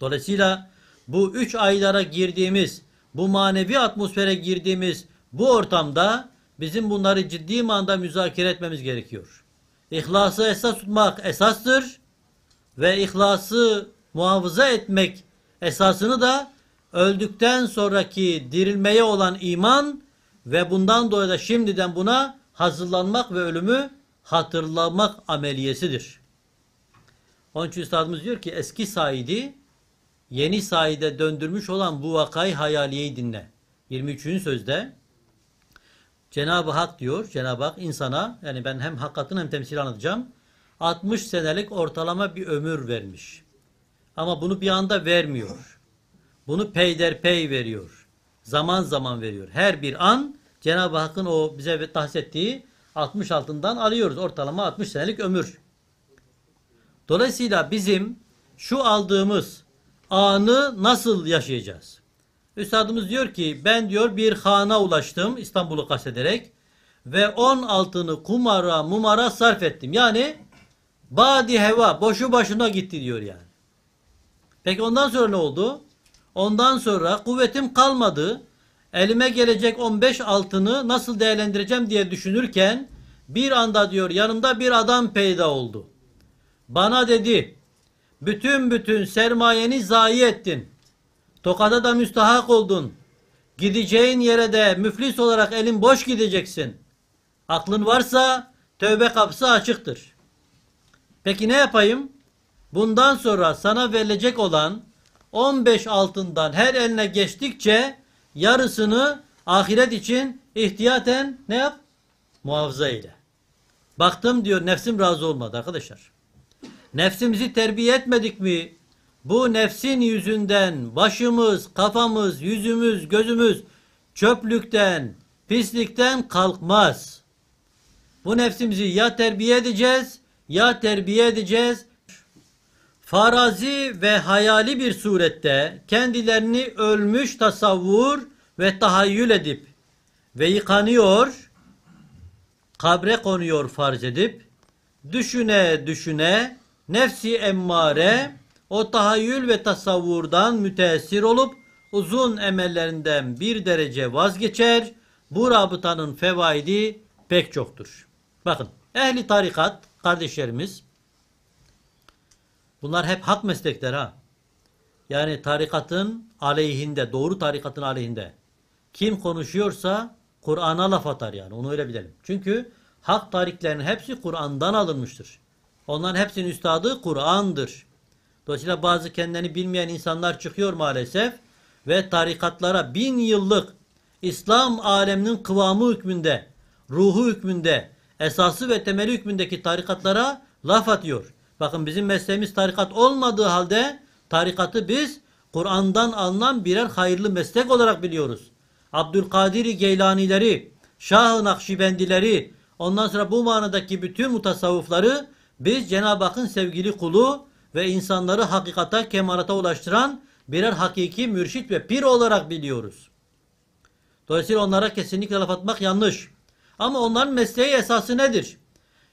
Dolayısıyla bu üç aylara girdiğimiz, bu manevi atmosfere girdiğimiz bu ortamda bizim bunları ciddi manada müzakere etmemiz gerekiyor. İhlası esas tutmak esastır ve ihlası muhafaza etmek esasını da öldükten sonraki dirilmeye olan iman ve bundan dolayı da şimdiden buna hazırlanmak ve ölümü hatırlamak ameliyesidir. Onun için üstadımız diyor ki eski Said'i yeni Said'e döndürmüş olan bu vakayı hayaliyeyi dinle. 23. sözde Cenab-ı Hak diyor, Cenab-ı Hak insana yani ben hem hakikatini hem temsili anlatacağım. 60 senelik ortalama bir ömür vermiş. Ama bunu bir anda vermiyor. Bunu peyderpey veriyor. Zaman zaman veriyor. Her bir an Cenab-ı Hakk'ın o bize tahsis ettiği 60 altından alıyoruz. Ortalama 60 senelik ömür. Dolayısıyla bizim şu aldığımız anı nasıl yaşayacağız? Üstadımız diyor ki ben diyor bir hana ulaştım İstanbul'u kastederek ve 10 altını kumara mumara sarf ettim. Yani badi heva boşu başına gitti diyor yani. Peki ondan sonra ne oldu? Ondan sonra kuvvetim kalmadı. Elime gelecek 15 altını nasıl değerlendireceğim diye düşünürken bir anda diyor yanımda bir adam peyda oldu. Bana dedi bütün bütün sermayeni zayi ettin. Tokada da müstahak oldun. Gideceğin yere de müflis olarak elin boş gideceksin. Aklın varsa tövbe kapısı açıktır. Peki ne yapayım? Bundan sonra sana verilecek olan 15 altından her eline geçtikçe yarısını ahiret için ihtiyaten ne yap? Muhafaza eyle. Baktım diyor nefsim razı olmadı arkadaşlar. Nefsimizi terbiye etmedik mi? Bu nefsin yüzünden başımız, kafamız, yüzümüz, gözümüz çöplükten, pislikten kalkmaz. Bu nefsimizi ya terbiye edeceğiz ya terbiye edeceğiz. Farazi ve hayali bir surette kendilerini ölmüş tasavvur ve tahayyül edip ve yıkanıyor, kabre konuyor farz edip, düşüne düşüne nefsi emmare o tahayyül ve tasavvurdan müteessir olup uzun emellerinden bir derece vazgeçer. Bu rabıtanın fevaidi pek çoktur. Bakın ehli tarikat kardeşlerimiz bunlar hep hak meslekler ha. Yani tarikatın aleyhinde, doğru tarikatın aleyhinde. Kim konuşuyorsa Kur'an'a laf atar yani onu öyle bilelim. Çünkü hak tariklerin hepsi Kur'an'dan alınmıştır. Onların hepsinin üstadı Kur'an'dır. Dolayısıyla bazı kendini bilmeyen insanlar çıkıyor maalesef ve tarikatlara bin yıllık İslam aleminin kıvamı hükmünde, ruhu hükmünde, esası ve temeli hükmündeki tarikatlara laf atıyor. Bakın bizim mesleğimiz tarikat olmadığı halde tarikatı biz Kur'an'dan alınan birer hayırlı meslek olarak biliyoruz. Abdülkadir Geylanileri, Şah-ı Nakşibendileri, ondan sonra bu manadaki bütün mutasavvıfları biz Cenab-ı Hakk'ın sevgili kulu ve insanları hakikata, kemalata ulaştıran birer hakiki mürşit ve pir olarak biliyoruz. Dolayısıyla onlara kesinlikle laf atmak yanlış. Ama onların mesleği esası nedir?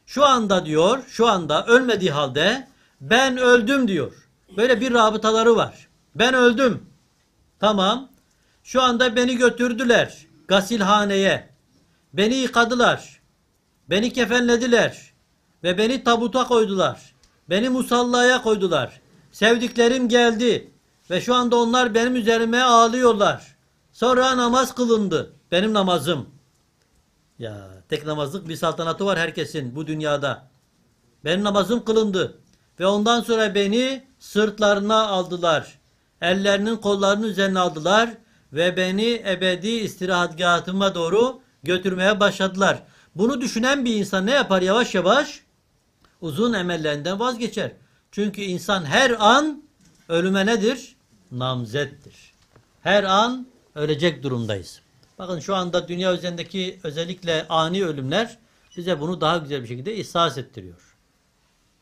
Şu anda diyor, şu anda ölmediği halde ben öldüm diyor. Böyle bir rabıtaları var. Ben öldüm. Tamam. Şu anda beni götürdüler gasilhaneye. Beni yıkadılar. Beni kefenlediler. Ve beni tabuta koydular. Beni musallaya koydular. Sevdiklerim geldi. Ve şu anda onlar benim üzerime ağlıyorlar. Sonra namaz kılındı. Benim namazım. Ya tek namazlık bir saltanatı var herkesin bu dünyada. Benim namazım kılındı. Ve ondan sonra beni sırtlarına aldılar. Ellerinin kollarının üzerine aldılar. Ve beni ebedi istirahatgahatıma doğru götürmeye başladılar. Bunu düşünen bir insan ne yapar yavaş yavaş? Uzun emellerinden vazgeçer. Çünkü insan her an ölüme nedir? Namzettir. Her an ölecek durumdayız. Bakın şu anda dünya üzerindeki özellikle ani ölümler bize bunu daha güzel bir şekilde ihsas ettiriyor.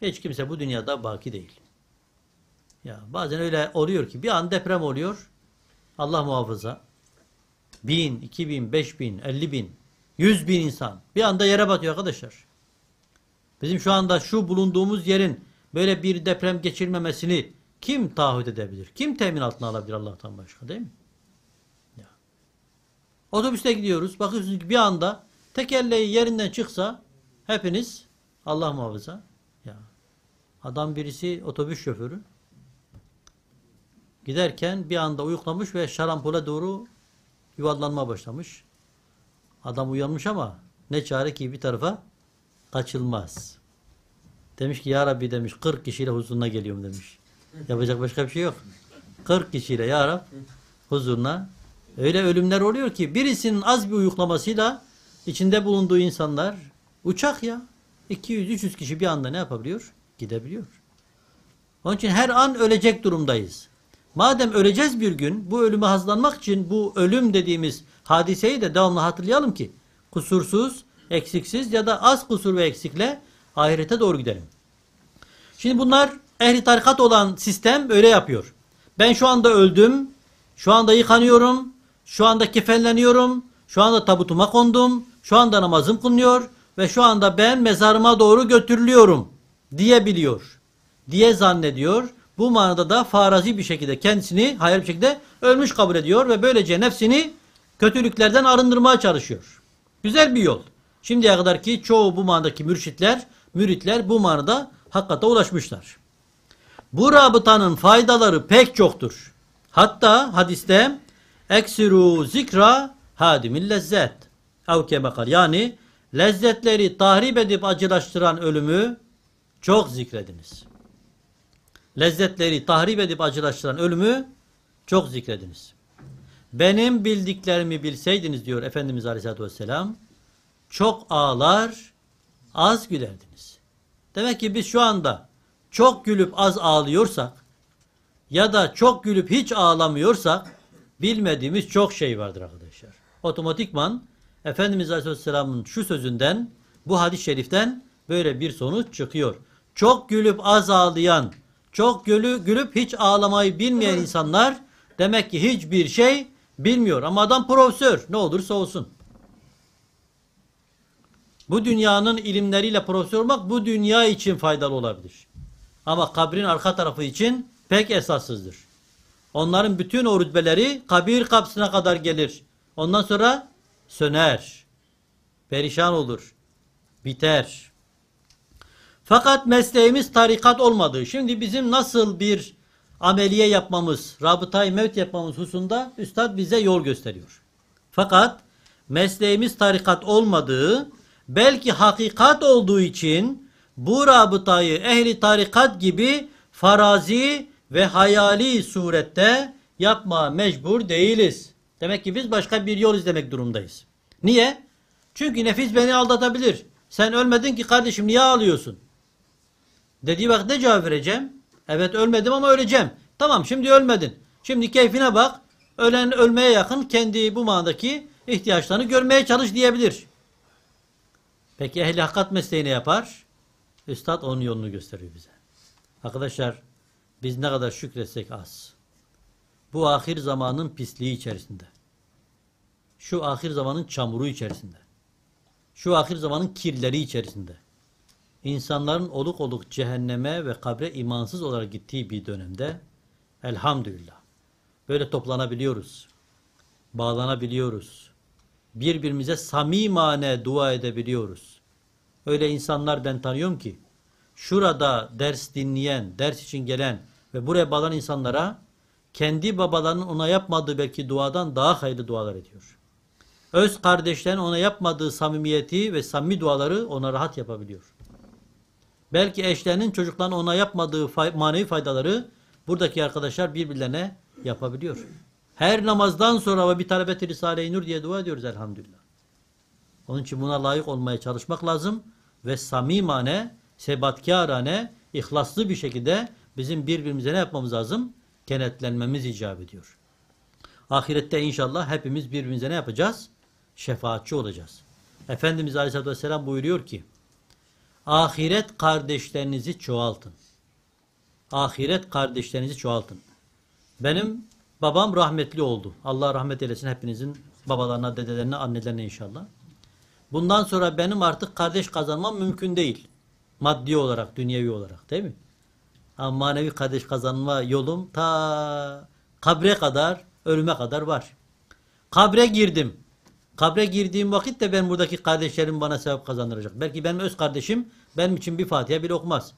Hiç kimse bu dünyada baki değil. Ya bazen öyle oluyor ki bir an deprem oluyor. Allah muhafaza. Bin, iki bin, beş bin, elli bin, yüz bin insan bir anda yere batıyor arkadaşlar. Bizim şu anda şu bulunduğumuz yerin böyle bir deprem geçirmemesini kim taahhüt edebilir? Kim temin altına alabilir Allah'tan başka değil mi? Ya. Otobüste gidiyoruz. Bakıyorsunuz ki bir anda tekerleği yerinden çıksa hepiniz Allah muhafaza. Ya. Adam birisi otobüs şoförü. Giderken bir anda uyuklamış ve şarampole doğru yuvarlanma başlamış. Adam uyanmış ama ne çare ki bir tarafa kaçılmaz. Demiş ki ya Rabbi demiş 40 kişiyle huzuruna geliyorum demiş. Yapacak başka bir şey yok. 40 kişiyle ya Rab huzuruna. Öyle ölümler oluyor ki birisinin az bir uyuklamasıyla içinde bulunduğu insanlar uçak ya 200-300 kişi bir anda ne yapabiliyor? Gidebiliyor. Onun için her an ölecek durumdayız. Madem öleceğiz bir gün bu ölümü hazırlanmak için bu ölüm dediğimiz hadiseyi de devamlı hatırlayalım ki kusursuz, eksiksiz ya da az kusur ve eksikle ahirete doğru gidelim. Şimdi bunlar ehli tarikat olan sistem öyle yapıyor. Ben şu anda öldüm, şu anda yıkanıyorum, şu anda kefenleniyorum, şu anda tabutuma kondum, şu anda namazım kılınıyor ve şu anda ben mezarıma doğru götürülüyorum diyebiliyor. Diye zannediyor. Bu manada da farazi bir şekilde kendisini hayal bir şekilde ölmüş kabul ediyor ve böylece nefsini kötülüklerden arındırmaya çalışıyor. Güzel bir yol. Şimdiye kadar ki çoğu bu manadaki mürşitler, müritler bu manada hakikate ulaşmışlar. Bu rabıtanın faydaları pek çoktur. Hatta hadiste eksiru zikra hadimil lezzet. Ev kemekal. Yani lezzetleri tahrip edip acılaştıran ölümü çok zikrediniz. Lezzetleri tahrip edip acılaştıran ölümü çok zikrediniz. Benim bildiklerimi bilseydiniz diyor Efendimiz Aleyhisselatü Vesselam çok ağlar az gülerdiniz. Demek ki biz şu anda çok gülüp az ağlıyorsak ya da çok gülüp hiç ağlamıyorsak bilmediğimiz çok şey vardır arkadaşlar. Otomatikman Efendimiz Aleyhisselam'ın şu sözünden bu hadis-i şeriften böyle bir sonuç çıkıyor. Çok gülüp az ağlayan, çok gülü, gülüp hiç ağlamayı bilmeyen insanlar demek ki hiçbir şey bilmiyor. Ama adam profesör ne olursa olsun. Bu dünyanın ilimleriyle profesör olmak bu dünya için faydalı olabilir. Ama kabrin arka tarafı için pek esassızdır. Onların bütün o rütbeleri kabir kapısına kadar gelir. Ondan sonra söner. Perişan olur. Biter. Fakat mesleğimiz tarikat olmadığı. Şimdi bizim nasıl bir ameliye yapmamız, rabıtayı mevt yapmamız hususunda Üstad bize yol gösteriyor. Fakat mesleğimiz tarikat olmadığı, belki hakikat olduğu için bu rabıtayı ehli tarikat gibi farazi ve hayali surette yapma mecbur değiliz. Demek ki biz başka bir yol izlemek durumdayız. Niye? Çünkü nefis beni aldatabilir. Sen ölmedin ki kardeşim niye ağlıyorsun? Dediği vakit ne cevap vereceğim? Evet ölmedim ama öleceğim. Tamam şimdi ölmedin. Şimdi keyfine bak. Ölen ölmeye yakın kendi bu manadaki ihtiyaçlarını görmeye çalış diyebilir. Peki ehli hakikat mesleğini yapar? Üstad onun yolunu gösteriyor bize. Arkadaşlar biz ne kadar şükretsek az. Bu ahir zamanın pisliği içerisinde. Şu ahir zamanın çamuru içerisinde. Şu ahir zamanın kirleri içerisinde. İnsanların oluk oluk cehenneme ve kabre imansız olarak gittiği bir dönemde elhamdülillah böyle toplanabiliyoruz. Bağlanabiliyoruz. Birbirimize samimane dua edebiliyoruz. Öyle insanlar ben tanıyorum ki şurada ders dinleyen, ders için gelen ve buraya bağlanan insanlara kendi babalarının ona yapmadığı belki duadan daha hayırlı dualar ediyor. Öz kardeşlerin ona yapmadığı samimiyeti ve samimi duaları ona rahat yapabiliyor. Belki eşlerinin çocuklarının ona yapmadığı fay manevi faydaları buradaki arkadaşlar birbirlerine yapabiliyor. Her namazdan sonra ve bir talebeti Risale-i Nur diye dua ediyoruz elhamdülillah. Onun için buna layık olmaya çalışmak lazım ve samimane, sebatkârane, ihlaslı bir şekilde bizim birbirimize ne yapmamız lazım? Kenetlenmemiz icap ediyor. Ahirette inşallah hepimiz birbirimize ne yapacağız? Şefaatçi olacağız. Efendimiz Aleyhisselatü Vesselam buyuruyor ki ahiret kardeşlerinizi çoğaltın. Ahiret kardeşlerinizi çoğaltın. Benim babam rahmetli oldu. Allah rahmet eylesin hepinizin babalarına, dedelerine, annelerine inşallah. Bundan sonra benim artık kardeş kazanmam mümkün değil. Maddi olarak, dünyevi olarak değil mi? Ama manevi kardeş kazanma yolum ta kabre kadar, ölüme kadar var. Kabre girdim. Kabre girdiğim vakit de ben buradaki kardeşlerim bana sevap kazandıracak. Belki benim öz kardeşim benim için bir Fatiha bile okumaz.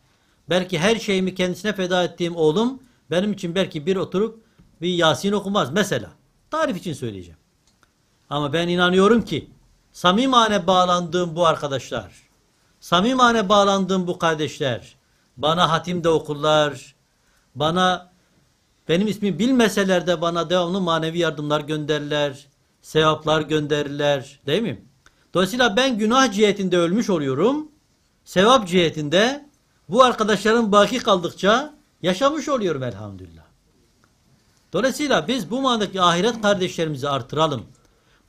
Belki her şeyimi kendisine feda ettiğim oğlum benim için belki bir oturup bir Yasin okumaz mesela. Tarif için söyleyeceğim. Ama ben inanıyorum ki samimane bağlandığım bu arkadaşlar, samimane bağlandığım bu kardeşler bana hatim de okurlar, bana benim ismimi bilmeseler de bana devamlı manevi yardımlar gönderirler, sevaplar gönderirler, değil mi? Dolayısıyla ben günah cihetinde ölmüş oluyorum, sevap cihetinde bu arkadaşların baki kaldıkça yaşamış oluyorum elhamdülillah. Dolayısıyla biz bu manadaki ahiret kardeşlerimizi artıralım.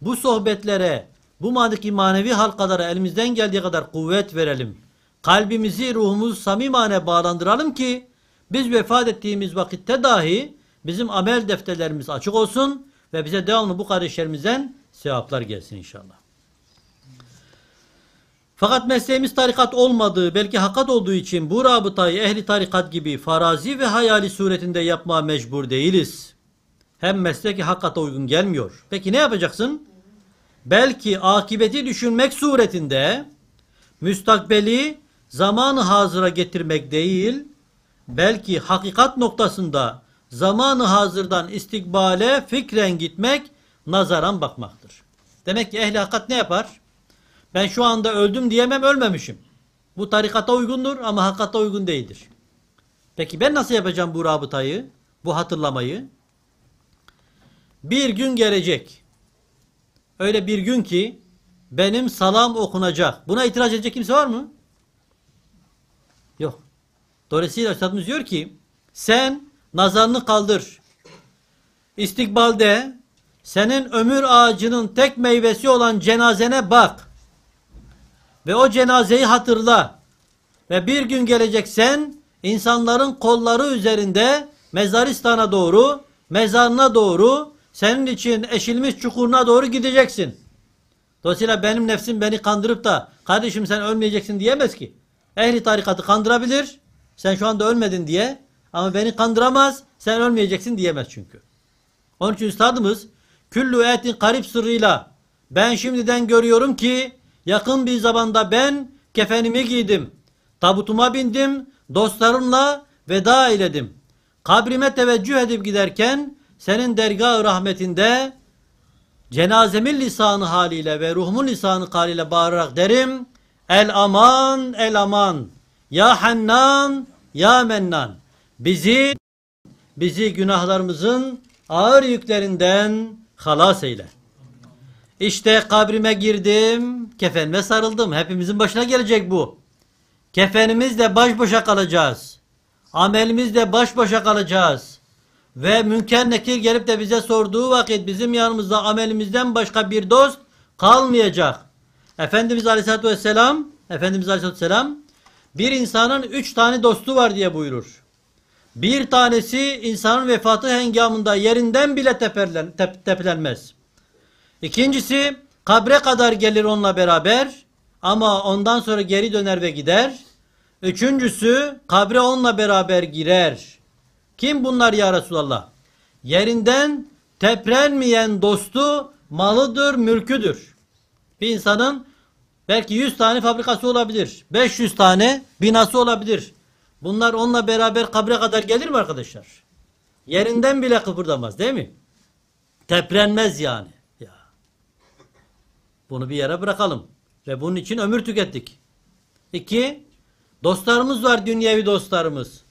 Bu sohbetlere, bu manadaki manevi halkalara elimizden geldiği kadar kuvvet verelim. Kalbimizi, ruhumuzu samimane bağlandıralım ki biz vefat ettiğimiz vakitte dahi bizim amel defterlerimiz açık olsun ve bize devamlı bu kardeşlerimizden sevaplar gelsin inşallah. Fakat mesleğimiz tarikat olmadığı, belki hakikat olduğu için bu rabıtayı ehli tarikat gibi farazi ve hayali suretinde yapmaya mecbur değiliz. Hem mesleki hakikate uygun gelmiyor. Peki ne yapacaksın? Belki akibeti düşünmek suretinde müstakbeli zamanı hazıra getirmek değil, belki hakikat noktasında zamanı hazırdan istikbale fikren gitmek, nazaran bakmaktır. Demek ki ehli hakikat ne yapar? Ben şu anda öldüm diyemem ölmemişim. Bu tarikata uygundur ama hakikate uygun değildir. Peki ben nasıl yapacağım bu rabıtayı, bu hatırlamayı? Bir gün gelecek. Öyle bir gün ki benim salam okunacak. Buna itiraz edecek kimse var mı? Yok. Dolayısıyla Üstadımız diyor ki sen nazarını kaldır. İstikbalde senin ömür ağacının tek meyvesi olan cenazene bak. Ve o cenazeyi hatırla. Ve bir gün gelecek sen insanların kolları üzerinde mezaristana doğru, mezarına doğru senin için eşilmiş çukuruna doğru gideceksin. Dolayısıyla benim nefsim beni kandırıp da kardeşim sen ölmeyeceksin diyemez ki. Ehli tarikatı kandırabilir. Sen şu anda ölmedin diye. Ama beni kandıramaz. Sen ölmeyeceksin diyemez çünkü. Onun için üstadımız küllü etin karip sırrıyla ben şimdiden görüyorum ki yakın bir zamanda ben kefenimi giydim. Tabutuma bindim. Dostlarımla veda eyledim. Kabrime teveccüh edip giderken senin dergah rahmetinde cenazemin lisanı haliyle ve ruhumun lisanı haliyle bağırarak derim. El aman, el aman. Ya Hannan, ya Mennan. Bizi, bizi günahlarımızın ağır yüklerinden halas eyle. İşte kabrime girdim, kefenime sarıldım. Hepimizin başına gelecek bu. Kefenimizle baş başa kalacağız. Amelimizle baş başa kalacağız. Ve münker nekir gelip de bize sorduğu vakit bizim yanımızda amelimizden başka bir dost kalmayacak. Efendimiz Aleyhisselatü Vesselam Efendimiz Aleyhisselatü Vesselam bir insanın üç tane dostu var diye buyurur. Bir tanesi insanın vefatı hengamında yerinden bile teperlen, tep, tepelenmez. İkincisi kabre kadar gelir onunla beraber ama ondan sonra geri döner ve gider. Üçüncüsü kabre onunla beraber girer. Kim bunlar ya Resulallah? Yerinden teprenmeyen dostu malıdır, mülküdür. Bir insanın belki 100 tane fabrikası olabilir. 500 tane binası olabilir. Bunlar onunla beraber kabre kadar gelir mi arkadaşlar? Yerinden bile kıpırdamaz değil mi? Teprenmez yani. Ya. Bunu bir yere bırakalım. Ve bunun için ömür tükettik. İki, dostlarımız var dünyevi dostlarımız.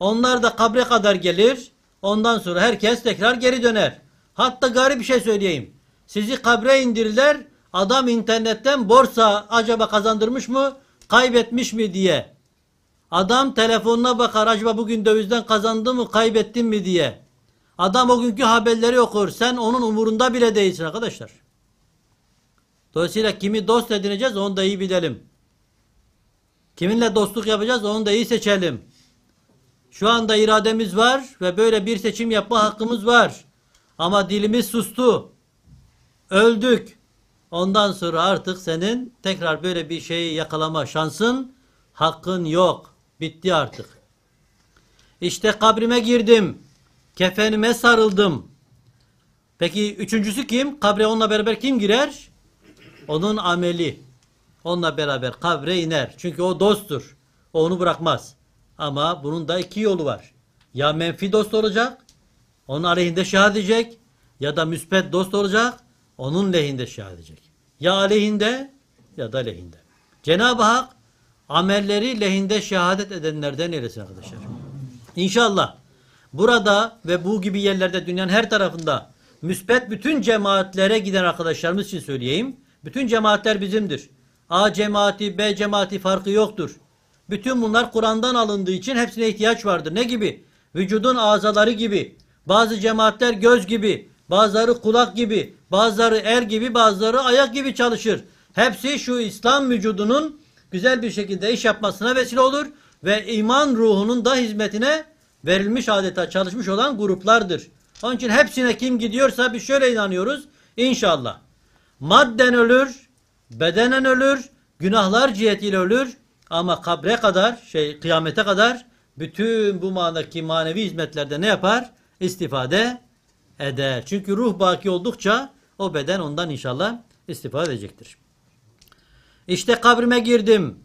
Onlar da kabre kadar gelir. Ondan sonra herkes tekrar geri döner. Hatta garip bir şey söyleyeyim. Sizi kabre indirirler. Adam internetten borsa acaba kazandırmış mı, kaybetmiş mi diye. Adam telefonuna bakar acaba bugün dövizden kazandı mı, kaybettin mi diye. Adam o günkü haberleri okur. Sen onun umurunda bile değilsin arkadaşlar. Dolayısıyla kimi dost edineceğiz onu da iyi bilelim. Kiminle dostluk yapacağız onu da iyi seçelim. Şu anda irademiz var ve böyle bir seçim yapma hakkımız var. Ama dilimiz sustu. Öldük. Ondan sonra artık senin tekrar böyle bir şeyi yakalama şansın, hakkın yok. Bitti artık. İşte kabrime girdim. Kefenime sarıldım. Peki üçüncüsü kim? Kabre onunla beraber kim girer? Onun ameli. Onunla beraber kabre iner. Çünkü o dosttur. O onu bırakmaz. Ama bunun da iki yolu var. Ya menfi dost olacak. Onun aleyhinde şehadet edecek. Ya da müspet dost olacak. Onun lehinde şehadet edecek. Ya aleyhinde ya da lehinde. Cenab-ı Hak amelleri lehinde şehadet edenlerden eylesin arkadaşlar. İnşallah burada ve bu gibi yerlerde dünyanın her tarafında müspet bütün cemaatlere giden arkadaşlarımız için söyleyeyim. Bütün cemaatler bizimdir. A cemaati, B cemaati farkı yoktur. Bütün bunlar Kur'an'dan alındığı için hepsine ihtiyaç vardır. Ne gibi? Vücudun azaları gibi. Bazı cemaatler göz gibi, bazıları kulak gibi, bazıları er gibi, bazıları ayak gibi çalışır. Hepsi şu İslam vücudunun güzel bir şekilde iş yapmasına vesile olur ve iman ruhunun da hizmetine verilmiş adeta çalışmış olan gruplardır. Onun için hepsine kim gidiyorsa biz şöyle inanıyoruz. İnşallah. Madden ölür, bedenen ölür, günahlar cihetiyle ölür ama kabre kadar, şey kıyamete kadar bütün bu manadaki manevi hizmetlerde ne yapar? İstifade eder. Çünkü ruh baki oldukça o beden ondan inşallah istifade edecektir. İşte kabrime girdim.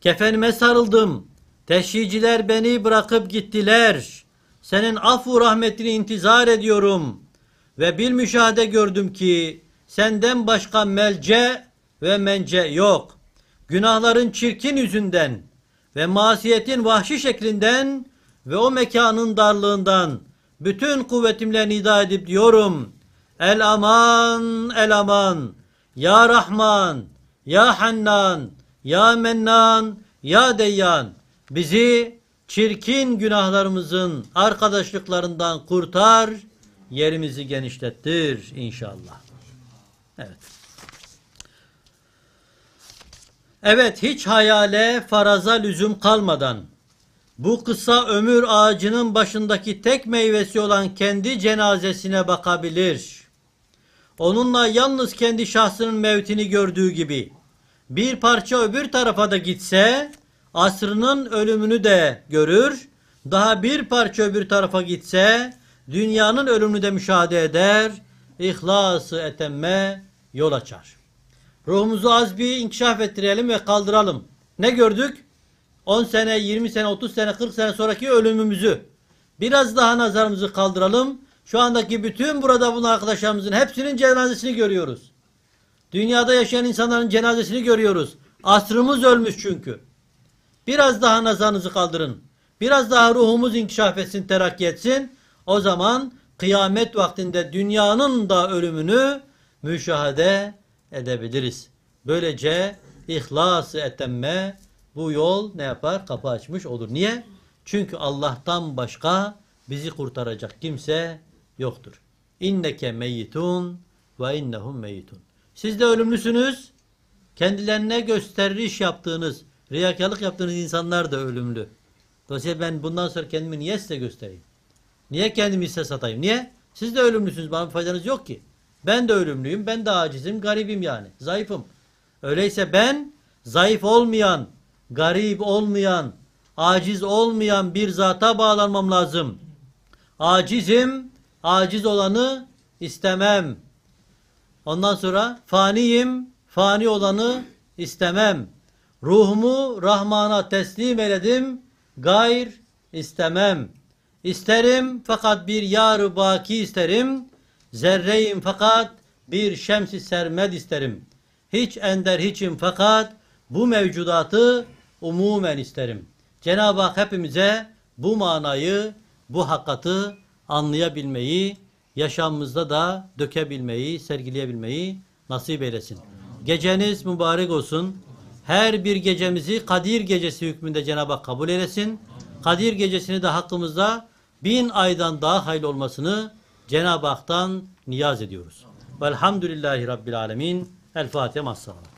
Kefenime sarıldım. Teşhiciler beni bırakıp gittiler. Senin affu rahmetini intizar ediyorum. Ve bir müşahede gördüm ki senden başka melce ve mence yok. Günahların çirkin yüzünden ve masiyetin vahşi şeklinden ve o mekanın darlığından bütün kuvvetimle nida edip diyorum. El aman, el aman. Ya Rahman, Ya Hannan, Ya Mennan, Ya Deyyan. Bizi çirkin günahlarımızın arkadaşlıklarından kurtar, yerimizi genişlettir inşallah. Evet. Evet hiç hayale faraza lüzum kalmadan bu kısa ömür ağacının başındaki tek meyvesi olan kendi cenazesine bakabilir. Onunla yalnız kendi şahsının mevtini gördüğü gibi bir parça öbür tarafa da gitse asrının ölümünü de görür. Daha bir parça öbür tarafa gitse dünyanın ölümünü de müşahede eder. İhlası etemme yol açar. Ruhumuzu az bir inkişaf ettirelim ve kaldıralım. Ne gördük? 10 sene, 20 sene, 30 sene, 40 sene sonraki ölümümüzü. Biraz daha nazarımızı kaldıralım. Şu andaki bütün burada bulunan arkadaşlarımızın hepsinin cenazesini görüyoruz. Dünyada yaşayan insanların cenazesini görüyoruz. Asrımız ölmüş çünkü. Biraz daha nazarınızı kaldırın. Biraz daha ruhumuz inkişaf etsin, terakki etsin. O zaman kıyamet vaktinde dünyanın da ölümünü müşahede edebiliriz. Böylece ihlas etemme bu yol ne yapar? Kapı açmış olur. Niye? Çünkü Allah'tan başka bizi kurtaracak kimse yoktur. İnneke meyyitun ve innehum meyyitun. Siz de ölümlüsünüz. Kendilerine gösteriş yaptığınız, riyakarlık yaptığınız insanlar da ölümlü. Dolayısıyla ben bundan sonra kendimi niye size göstereyim? Niye kendimi size satayım? Niye? Siz de ölümlüsünüz. Bana bir faydanız yok ki. Ben de ölümlüyüm. Ben de acizim. Garibim yani. Zayıfım. Öyleyse ben zayıf olmayan, garip olmayan, aciz olmayan bir zata bağlanmam lazım. Acizim. Aciz olanı istemem. Ondan sonra faniyim. Fani olanı istemem. Ruhumu Rahman'a teslim eyledim. Gayr istemem. İsterim fakat bir yar baki isterim. Zerreyim fakat bir şemsi sermed isterim. Hiç ender hiçim fakat bu mevcudatı umumen isterim. Cenab-ı Hak hepimize bu manayı, bu hakikati anlayabilmeyi, yaşamımızda da dökebilmeyi, sergileyebilmeyi nasip eylesin. Geceniz mübarek olsun. Her bir gecemizi Kadir gecesi hükmünde Cenab-ı Hak kabul eylesin. Kadir gecesini de hakkımızda bin aydan daha hayırlı olmasını Cenab-ı Hak'tan niyaz ediyoruz. Velhamdülillahi Rabbil Alemin. El Fatiha. Massalamu.